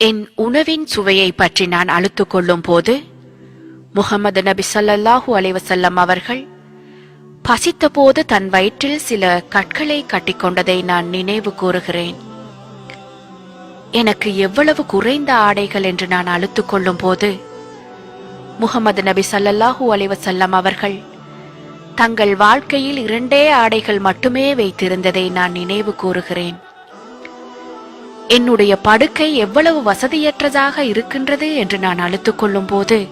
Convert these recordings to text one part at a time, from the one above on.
என் உணவின் சுவையை பற்றி நான் அழுத்துக் கொள்ளும் போது முகமது நபி சல்லல்லாஹு அலைவசல்லம் வஸல்லம் அவர்கள் பசித்தபோது தன் வயிற்றில் சில கற்களை கட்டிக்கொண்டதை நான் நினைவு கூறுகிறேன். எனக்கு எவ்வளவு குறைந்த ஆடைகள் என்று நான் அழுத்துக் கொள்ளும் போது முகமது நபி சல்லல்லாஹூ அலைவசல்லம் அவர்கள் தங்கள் வாழ்க்கையில் இரண்டே ஆடைகள் மட்டுமே வைத்திருந்ததை நான் நினைவு கூறுகிறேன். என்னுடைய படுக்கை எவ்வளவு வசதியற்றதாக இருக்கின்றது என்று நான் அழுத்துக் கொள்ளும் போது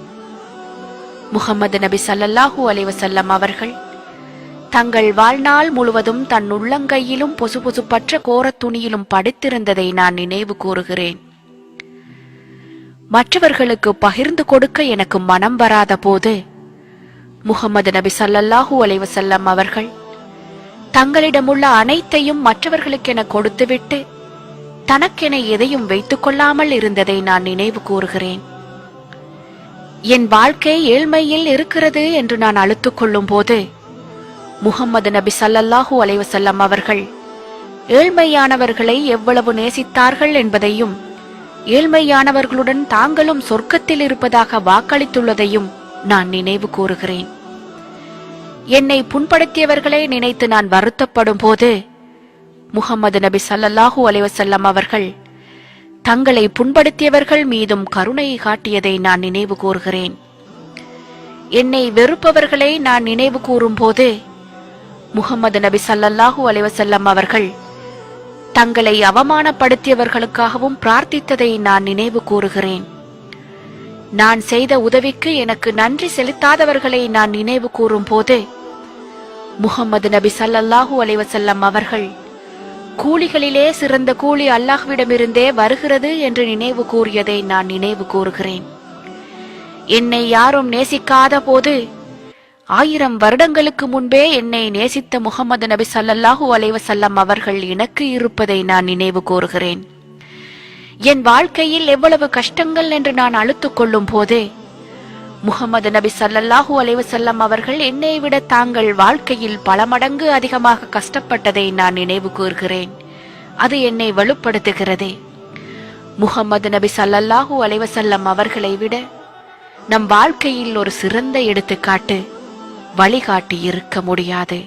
முகமது நபி ஸல்லல்லாஹு அலைவசல்லம் அவர்கள் தங்கள் வாழ்நாள் முழுவதும் தன் உள்ளங்கையிலும் பொசுபொசுப்பற்ற கோரத் துணியிலும் படுத்திருந்ததை நான் நினைவு கூறுகிறேன். மற்றவர்களுக்கு பகிர்ந்து கொடுக்க எனக்கு மனம் வராத போது முகமது நபி சல்லல்லாஹூ அலைவசல்லம் அவர்கள் தங்களிடமுள்ள அனைத்தையும் மற்றவர்களுக்கென கொடுத்துவிட்டு தனக்கென எதையும் வைத்துக் கொள்ளாமல் இருந்ததை நான் நினைவு கூறுகிறேன். என் வாழ்க்கை ஏழ்மையில் இருக்கிறது என்று நான் அழுத்துக் கொள்ளும் போது முகம்மது நபி சல்லல்லாஹூ அலைவசல்லம் அவர்கள் ஏழ்மையானவர்களை எவ்வளவு நேசித்தார்கள் என்பதையும் ஏழ்மையானவர்களுடன் தாங்களும் சொர்க்கத்தில் இருப்பதாக வாக்களித்துள்ளதையும் நான் நினைவு கூறுகிறேன். என்னை புண்படுத்தியவர்களை நினைத்து நான் வருத்தப்படும் போது முகமது நபி சல்லல்லாஹு அலைவசல்லம் அவர்கள் தங்களை புண்படுத்தியவர்கள் மீதும் கருணையை காட்டியதை நான் நினைவு கூறுகிறேன். என்னை வெறுப்பவர்களை நான் நினைவு கூறும் போது முகமது நபி சல்லல்லாஹு அலைவசல்லம் அவர்கள் தங்களை அவமானப்படுத்தியவர்களுக்காகவும் பிரார்த்தித்ததை நான் நினைவு கூறுகிறேன். நான் செய்த உதவிக்கு எனக்கு நன்றி செலுத்தாதவர்களை நான் நினைவு கூறும் போது முகமது நபி சல்லல்லாஹு அலைவசல்லம் அவர்கள் கூலிகளிலே சிறந்த கூலி அல்லாஹ்விடமிருந்தே வருகிறது என்று நினைவு கூறியதை நான் நினைவு கூறுகிறேன். என்னை யாரும் நேசிக்காத போது ஆயிரம் வருடங்களுக்கு முன்பே என்னை நேசித்த முகமது நபி ஸல்லல்லாஹு அலைவசல்லம் அவர்கள் எனக்கு இருப்பதை நான் நினைவு கூறுகிறேன். என் வாழ்க்கையில் எவ்வளவு கஷ்டங்கள் என்று நான் அழுத்துக் கொள்ளும் போதே முகமது நபி சல்லல்லாஹூ அலைவசல்லம் அவர்கள் என்னை விட தாங்கள் வாழ்க்கையில் பல மடங்கு அதிகமாக கஷ்டப்பட்டதை நான் நினைவு கூறுகிறேன் அது என்னை வலுப்படுத்துகிறதே. முகமது நபி சல்லல்லாஹூ அலைவசல்லம் அவர்களை விட நம் வாழ்க்கையில் ஒரு சிறந்த எடுத்துக்காட்டு வழிகாட்டி இருக்க முடியாது.